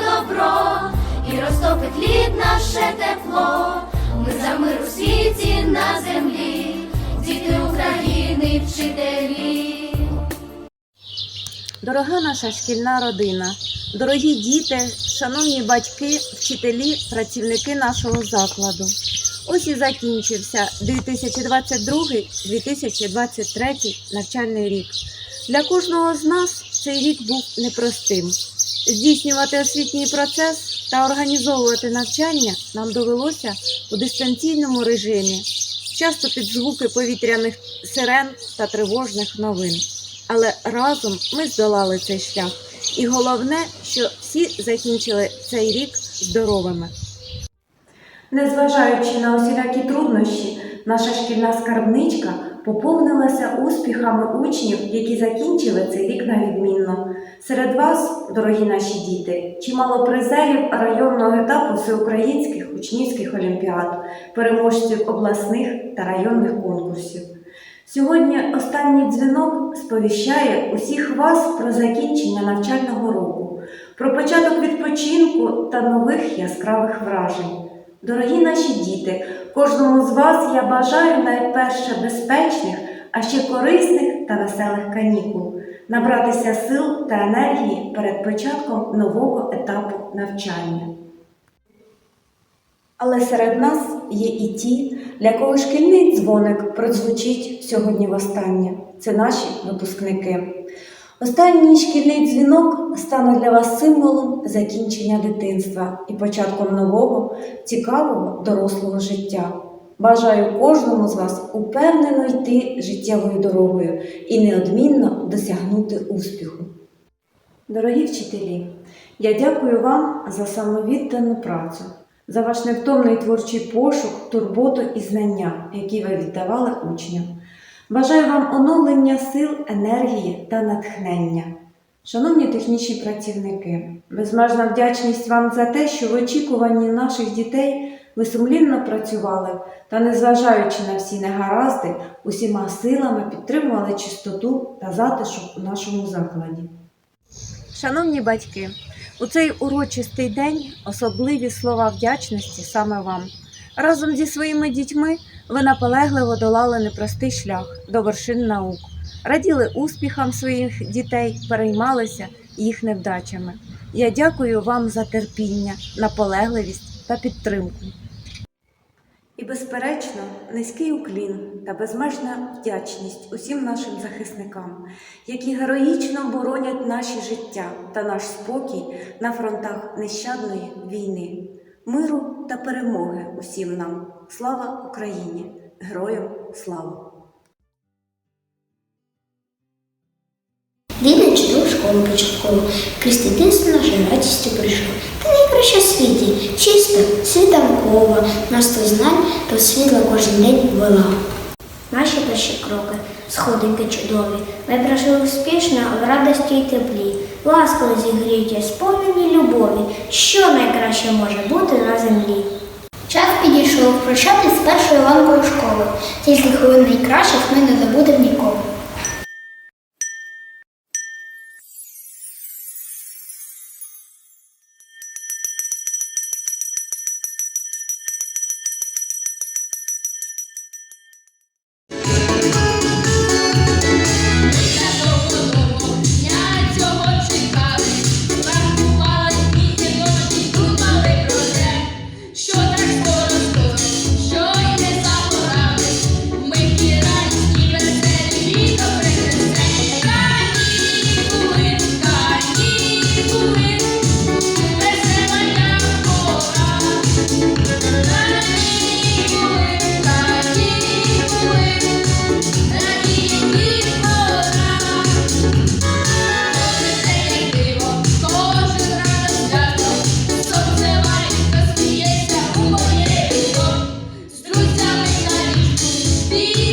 добро і розтопить лід наше тепло. Ми за мир у світі на землі, діти України, вчителі. Дорога наша шкільна родина, дорогі діти, шановні батьки, вчителі, працівники нашого закладу. Ось і закінчився 2022-2023 навчальний рік. Для кожного з нас цей рік був непростим. Здійснювати освітній процес та організовувати навчання нам довелося у дистанційному режимі, часто під звуки повітряних сирен та тривожних новин. Але разом ми здолали цей шлях. І головне, що всі закінчили цей рік здоровими. Незважаючи на усілякі труднощі, наша шкільна скарбничка поповнилася успіхами учнів, які закінчили цей рік на відмінно. Серед вас, дорогі наші діти, чимало призерів районного етапу всеукраїнських учнівських олімпіад, переможців обласних та районних конкурсів. Сьогодні останній дзвінок сповіщає усіх вас про закінчення навчального року, про початок відпочинку та нових яскравих вражень. Дорогі наші діти, кожному з вас я бажаю найперше безпечних, а ще корисних та веселих канікул, набратися сил та енергії перед початком нового етапу навчання. Але серед нас є і ті, для кого шкільний дзвоник прозвучить сьогодні востаннє. Це наші випускники. Останній шкільний дзвінок стане для вас символом закінчення дитинства і початком нового, цікавого дорослого життя. Бажаю кожному з вас упевнено йти життєвою дорогою і неодмінно досягнути успіху. Дорогі вчителі, я дякую вам за самовіддану працю, за ваш невтомний творчий пошук, турботу і знання, які ви віддавали учням. Бажаю вам оновлення сил, енергії та натхнення. Шановні технічні працівники, безмежна вдячність вам за те, що в очікуванні наших дітей ви сумлінно працювали та, незважаючи на всі негаразди, усіма силами підтримували чистоту та затишок у нашому закладі. Шановні батьки, у цей урочистий день особливі слова вдячності саме вам. Разом зі своїми дітьми ви наполегливо долали непростий шлях до вершин наук, раділи успіхам своїх дітей, переймалися їх невдачами. Я дякую вам за терпіння, наполегливість та підтримку. І, безперечно, низький уклін та безмежна вдячність усім нашим захисникам, які героїчно боронять наші життя та наш спокій на фронтах нещадної війни, миру та перемоги усім нам. Слава Україні! Героям слава! Ліна чудову школу початкову, крізь дитинство наше радістю прийшов. Найкраще в світі, чиста, світанкова, нас то знань, то світла кожен день вела. Наші перші кроки, сходинки чудові, ми пройшли успішно в радості й теплі. Ласково зігріті, сповнені любові, що найкраще може бути на землі. Час підійшов прощатись з першою ланкою школи, тільки хвилин найкращих ми не забудемо ніколи. be